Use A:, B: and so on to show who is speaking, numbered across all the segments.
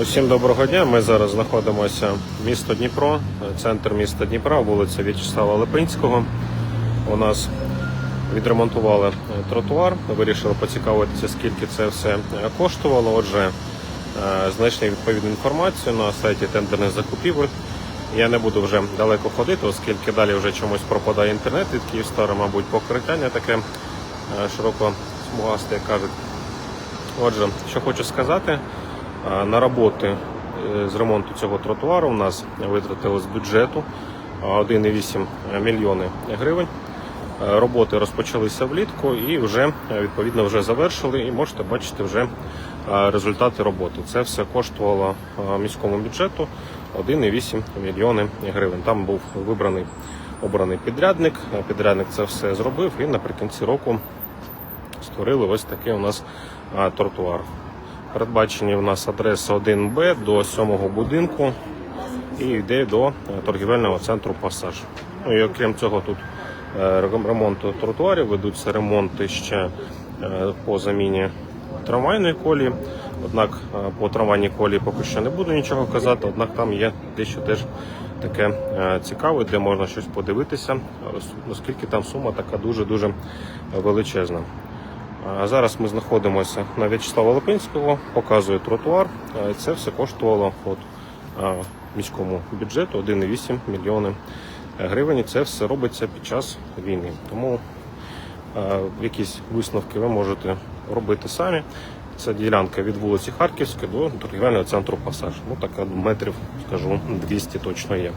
A: Усім доброго дня. Ми зараз знаходимося в місто Дніпро, центр міста Дніпра, вулиця В'ячеслава Липинського. У нас відремонтували е, тротуар. Вирішили поцікавитися, скільки це все е, коштувало. Отже, е, знайшли відповідну інформацію на сайті тендерних закупівель. Я не буду вже далеко ходити, оскільки далі вже чомусь пропадає інтернет від Київстара, мабуть, покриття таке широко смугасте, як кажуть. Отже, що хочу сказати, на роботи е, з ремонту цього тротуару у нас витратили з бюджету 1,8 мільйони гривень. Е, Роботи розпочалися влітку і вже е, відповідно вже завершили. І можете бачити вже результати роботи. Це все коштувало міському бюджету 1,8 мільйони гривень. Там був вибраний обраний підрядник. Підрядник це все зробив і наприкінці року створили ось такий у нас тротуар. Передбачені у нас адреса 1Б до 7 будинку і йде до е, торгівельного центру Пасаж. Ну і окрім цього, тут е, ремонту тротуарів ведуться ремонти ще е, по заміні трамвайної колії. Однак по трамвайній колії поки що не буду нічого казати, однак там є дещо теж таке цікаве, де можна щось подивитися, оскільки там сума така дуже-дуже величезна. Зараз ми знаходимося на В'ячеслава Липинського, показую тротуар. Це все коштувало от, міському бюджету 1,8 мільйони гривень. Це все робиться під час війни. Тому якісь висновки ви можете робити самі. Це ділянка від вулиці Харківської до торгівельного центру Пасаж. Ну така метрів, скажу, 200 точно є.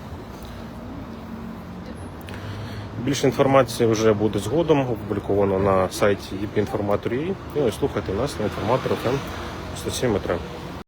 A: Більше інформації вже буде згодом опубліковано на сайті єпінформатор.ua. І ось слухайте нас на інформатор FM 107 метрів.